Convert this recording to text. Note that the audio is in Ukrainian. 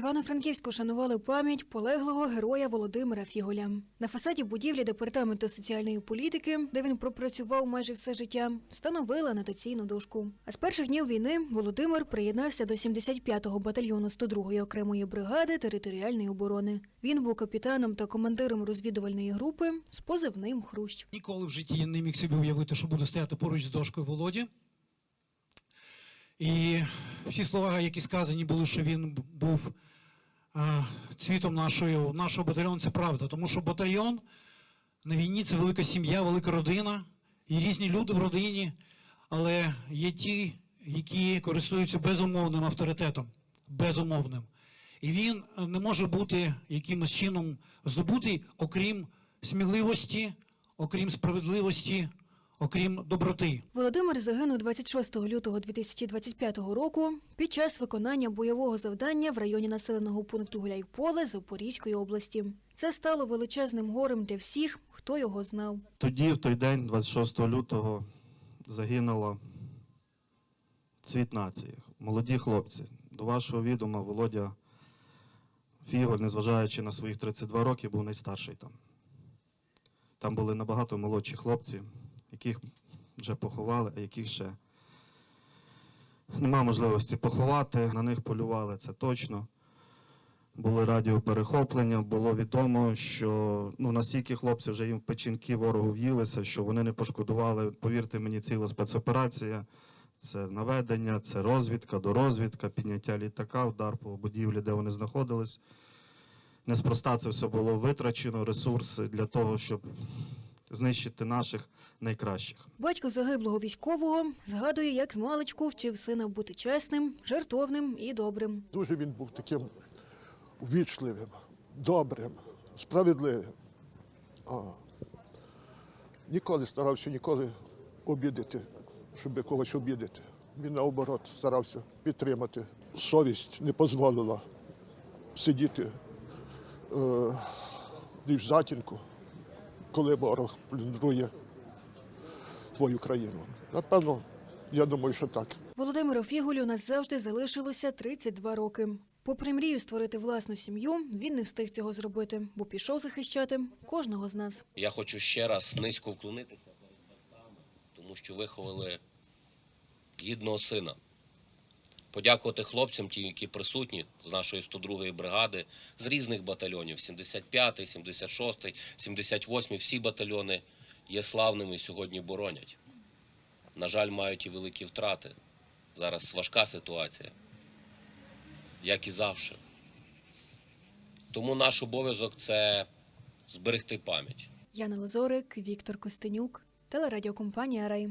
Івано-Франківську шанували пам'ять полеглого героя Володимира Фіголя. На фасаді будівлі департаменту соціальної політики, де він пропрацював майже все життя, встановили анотаційну дошку. А з перших днів війни Володимир приєднався до 75-го батальйону 102-ї окремої бригади територіальної оборони. Він був капітаном та командиром розвідувальної групи з позивним Хрущ. Ніколи в житті я не міг собі уявити, що буду стояти поруч з дошкою Володі. І всі слова, які сказані були, що він був а, цвітом нашої, нашого батальйону, це правда. Тому що батальйон на війні це велика сім'я, велика родина, і різні люди в родині, але є ті, які користуються безумовним авторитетом, безумовним. І він не може бути якимось чином здобутий, окрім сміливості, окрім справедливості, окрім доброти. Володимир загинув 26 лютого 2025 року під час виконання бойового завдання в районі населеного пункту Гуляйполе Запорізької області. Це стало величезним горем для всіх, хто його знав. Тоді, в той день, 26 лютого, загинуло цвіт нації, молоді хлопці. До вашого відома Володя Фіголь, незважаючи на своїх 32 роки, був найстарший там. Там були набагато молодші хлопці, яких вже поховали, а яких ще нема можливості поховати. На них полювали, це точно. Були радіоперехоплення, було відомо, що ну, настільки хлопці вже їм печінки ворогу в'їлися, що вони не пошкодували. Повірте мені, ціла спецоперація. Це наведення, це розвідка, дорозвідка, підняття літака, удар по будівлі, де вони знаходились. Неспроста це все було витрачено, ресурси для того, щоб знищити наших найкращих. Батько загиблого військового згадує, як змалечку вчив сина бути чесним, жертовним і добрим. Дуже він був таким ввічливим, добрим, справедливим. А, ніколи старався ніколи обідати, щоб когось обідати. Він наоборот старався підтримати. Совість не дозволила сидіти е, в затінку, коли ворог плюндрує твою країну. Напевно, я думаю, що так. Володимиру Фіголю назавжди залишилося 32 роки. Попри мрію створити власну сім'ю, він не встиг цього зробити, бо пішов захищати кожного з нас. Я хочу ще раз низько вклонитися перед батьками, тому що виховали гідного сина. Подякувати хлопцям, ті, які присутні з нашої 102-ї бригади, з різних батальйонів: 75-й, 76-й, 78-й, всі батальйони є славними і сьогодні боронять. На жаль, мають і великі втрати. Зараз важка ситуація, як і завжди. Тому наш обов'язок це зберегти пам'ять. Яна Лазорик, Віктор Костенюк, телерадіокомпанія Рай.